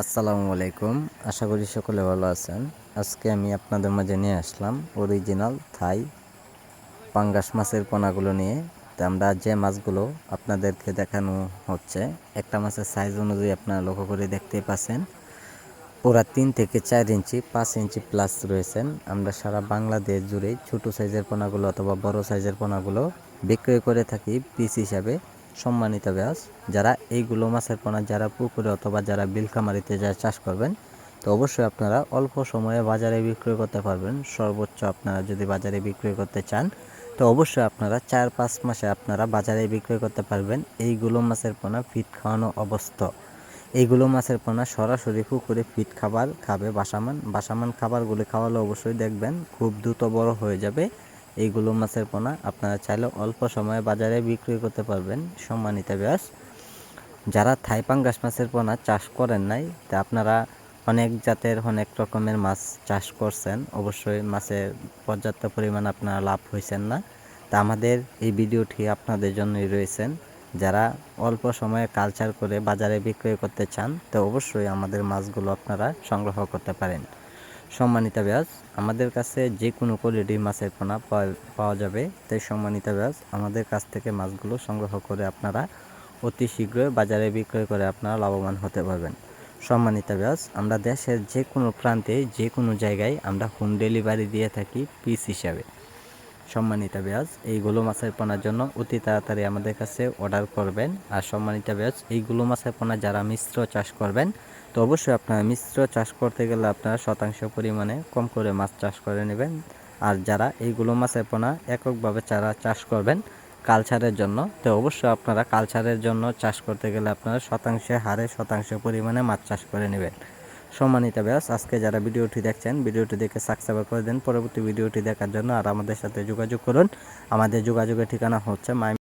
আসসালামু আলাইকুম। আশা করি সকলে ভালো আছেন। আজকে আমি আপনাদের মাঝে নিয়ে আসলাম অরিজিনাল থাই পাঙ্গাস মাছের পোনাগুলো নিয়ে। তো আমরা যে মাছগুলো আপনাদেরকে দেখানো হচ্ছে, একটা মাছের সাইজ অনুযায়ী আপনারা লক্ষ্য করে দেখতে পাচ্ছেন। ওরা তিন থেকে চার ইঞ্চি, পাঁচ ইঞ্চি প্লাস রয়েছেন। আমরা সারা বাংলাদেশ জুড়ে ছোট সাইজের পোনাগুলো অথবা বড় সাইজের পোনাগুলো বিক্রয় করে থাকি পিস হিসাবে। সম্মানিত ব্যাস যারা এইগুলো মাছের পোনা, যারা পুকুরে অথবা যারা বিলকামারিতে যা চাষ করবেন, তো অবশ্যই আপনারা অল্প সময়ে বাজারে বিক্রয় করতে পারবেন। সর্বোচ্চ আপনারা যদি বাজারে বিক্রয় করতে চান, তো অবশ্যই আপনারা চার পাঁচ মাসে আপনারা বাজারে বিক্রয় করতে পারবেন। এইগুলো মাছের পোনা ফিট খাওয়ানো অবস্থা। এইগুলো মাছের পোনা সরাসরি পুকুরে ফিট খাবার খাবে বাসামান। বাসামান খাবারগুলি খাওয়ালে অবশ্যই দেখবেন খুব দ্রুত বড় হয়ে যাবে। এইগুলো মাছের পোনা আপনারা চাইলে অল্প সময়ে বাজারে বিক্রি করতে পারবেন। সম্মানিত ব্যাস যারা থাই পাঙ্গাস মাছের পোনা চাষ করেন নাই, তা আপনারা অনেক জাতের, অনেক রকমের মাছ চাষ করছেন। অবশ্যই মাছের পর্যাপ্ত পরিমাণ আপনারা লাভ হয়েছেন না। তা আমাদের এই ভিডিওটি আপনাদের জন্যই রয়েছেন। যারা অল্প সময়ে কালচার করে বাজারে বিক্রয় করতে চান, তো অবশ্যই আমাদের মাছগুলো আপনারা সংগ্রহ করতে পারেন। সম্মানিত ব্যাস, আমাদের কাছে যে কোনো কোয়ালিটির মাছের পোনা পাওয়া- যাবে। তাই সম্মানিত ব্যাস, আমাদের কাছ থেকে মাছগুলো সংগ্রহ করে আপনারা অতি শীঘ্রই বাজারে বিক্রয় করে আপনারা লাভবান হতে পারবেন। সম্মানিত ব্যাস, আমরা দেশের যে কোনো প্রান্তে, যে কোনো জায়গায় আমরা হোম ডেলিভারি দিয়ে থাকি পিস হিসাবে। সম্মানিত ব্যাস এইগুলো মাছের পোনার জন্য অতি তাড়াতাড়ি আমাদের কাছে অর্ডার করবেন। আর সম্মানিত ব্যাস এইগুলো মাছের পোনা যারা মিশ্র চাষ করবেন তো অবশ্যই আপনারা মিশ্র চাষ করতে গেলে আপনারা শতাংশ পরিমাণে কম করে মাছ চাষ করে নেবেন। আর যারা এইগুলো মাছের পোনা এককভাবে চারা চাষ করবেন কালচারের জন্য, তো অবশ্যই আপনারা কালচারের জন্য চাষ করতে গেলে আপনারা শতাংশে হারে শতাংশ পরিমাণে মাছ চাষ করে নেবেন। সম্মানিত ব্যাস আজকে যারা ভিডিওটি দেখছেন, ভিডিওটি দেখে সাবস্ক্রাইব করে দেন। পরবর্তী ভিডিওটি দেখার জন্য আর আমাদের সাথে যোগাযোগ করুন। আমাদের যোগাযোগের ঠিকানা হচ্ছে মাই